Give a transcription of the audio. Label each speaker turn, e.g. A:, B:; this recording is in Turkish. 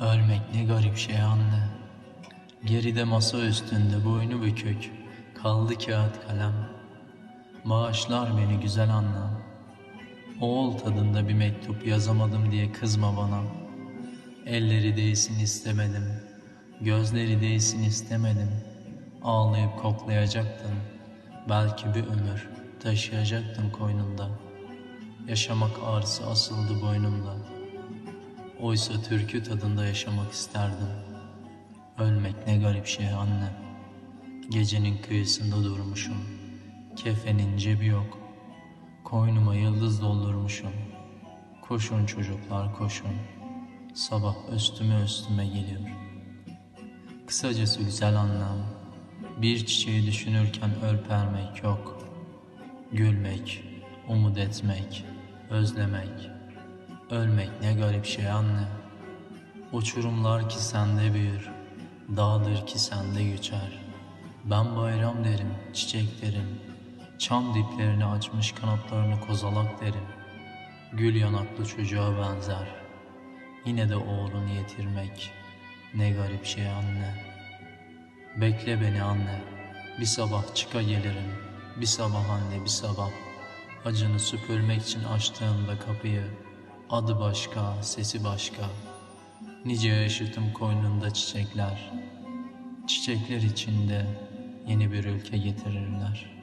A: Ölmek ne garip şey anne. Geride masa üstünde boynu bükük. Kaldı kağıt kalem. Bağışlar beni güzel annem. Oğul tadında bir mektup yazamadım diye kızma bana. Elleri değsin istemedim. Gözleri değsin istemedim. Ağlayıp koklayacaktın. Belki bir ömür taşıyacaktın koynunda. Yaşamak ağrısı asıldı boynumda. Oysa türkü tadında yaşamak isterdim. Ölmek ne garip şey anne. Gecenin kıyısında durmuşum. Kefenin cebi yok. Koynuma yıldız doldurmuşum. Koşun çocuklar koşun. Sabah üstüme üstüme geliyor. Kısacası güzel anlam. Bir çiçeği düşünürken örpermek yok. Gülmek, umut etmek, özlemek. Ölmek ne garip şey anne. Uçurumlar ki sende büyür, dağdır ki sende göçer. Ben bayram derim, çiçek derim. Çam diplerini açmış kanatlarını kozalak derim. Gül yanaklı çocuğa benzer. Yine de oğlunu yetirmek ne garip şey anne. Bekle beni anne. Bir sabah çıka gelirim. Bir sabah anne bir sabah. Acını süpürmek için açtığımda kapıyı. Adı başka, sesi başka. Nice yaşıtım koynunda çiçekler. Çiçekler içinde yeni bir ülke getirirler.''